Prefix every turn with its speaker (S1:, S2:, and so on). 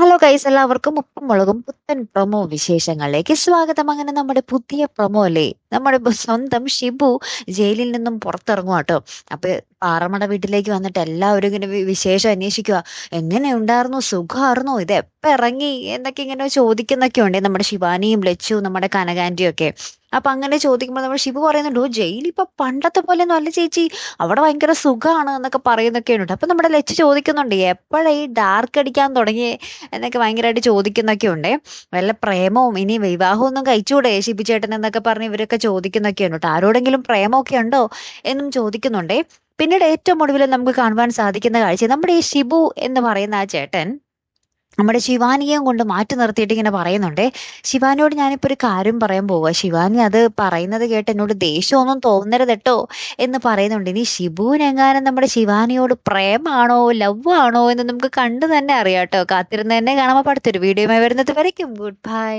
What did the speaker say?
S1: Hello guys എല്ലാവർക്കും ഉപ്പും മുളകും പുത്തൻ പ്രൊമോ വിശേഷങ്ങളിലേക്ക് സ്വാഗതം. അങ്ങനെ നമ്മുടെ പുതിയ പ്രൊമോ അല്ലേ നമ്മുടെ സ്വന്തം ഷിബു ജയിലിൽ നിന്നും പുറത്തിറങ്ങും കേട്ടോ അപ്പൊ പാറമട വീട്ടിലേക്ക് വന്നിട്ട് എല്ലാവരും ഇങ്ങനെ വിശേഷം അന്വേഷിക്കുക എങ്ങനെ ഉണ്ടായിരുന്നു? സുഖമായിരുന്നു? ഇത് എപ്പ ഇറങ്ങി എന്നൊക്കെ ഇങ്ങനെ ചോദിക്കുന്നൊക്കെ ഉണ്ട്. നമ്മുടെ ശിവാനിയും ലച്ചു നമ്മുടെ കനകാന്റിയും ഒക്കെ. അപ്പൊ അങ്ങനെ ചോദിക്കുമ്പോൾ നമ്മുടെ ശിവ പറയുന്നുണ്ട് ഓ ജയിൽ ഇപ്പൊ പണ്ടത്തെ പോലെ ഒന്നും അല്ല ചേച്ചി. അവിടെ ഭയങ്കര സുഖമാണ് എന്നൊക്കെ പറയുന്നൊക്കെ ഉണ്ട്. അപ്പൊ നമ്മുടെ ലച്ചു ചോദിക്കുന്നുണ്ട് എപ്പോഴാ ഈ ഡാർക്ക് അടിക്കാൻ തുടങ്ങി എന്നൊക്കെ ഭയങ്കരമായിട്ട് ചോദിക്കുന്നൊക്കെ ഉണ്ട്. വല്ല പ്രേമവും ഇനി വിവാഹവും ഒന്നും കഴിച്ചുകൂടെ ചേട്ടൻ എന്നൊക്കെ പറഞ്ഞ് ഇവരൊക്കെ ചോദിക്കുന്നൊക്കെ ഉണ്ട് ആരോടെങ്കിലും പ്രേമമൊക്കെ ഉണ്ടോ എന്നും ചോദിക്കുന്നുണ്ടേ. പിന്നീട് ഏറ്റവും ഒടുവിൽ നമുക്ക് കാണുവാൻ സാധിക്കുന്ന കാഴ്ച നമ്മുടെ ഈ ഷിബു എന്ന് പറയുന്ന ആ ചേട്ടൻ നമ്മുടെ ശിവാനിയെയും കൊണ്ട് മാറ്റി നിർത്തിയിട്ട് ഇങ്ങനെ പറയുന്നുണ്ടേ. ശിവാനിയോട് ഞാനിപ്പോ ഒരു കാര്യം പറയാൻ പോവുക ശിവാനി അത് പറയുന്നത് കേട്ട് എന്നോട് ദേഷ്യമൊന്നും തോന്നരുത് കേട്ടോ എന്ന് പറയുന്നുണ്ട്. ഇനി ഷിബുവിനെങ്ങാനും നമ്മുടെ ശിവാനിയോട് പ്രേമാണോ ലവ് ആണോ എന്ന് നമുക്ക് കണ്ടു തന്നെ അറിയാം കേട്ടോ. കാത്തിരുന്ന് തന്നെ കാണാൻ അടുത്തൊരു വീഡിയോയുമായി വരുന്നത് വരയ്ക്കും. Good bye.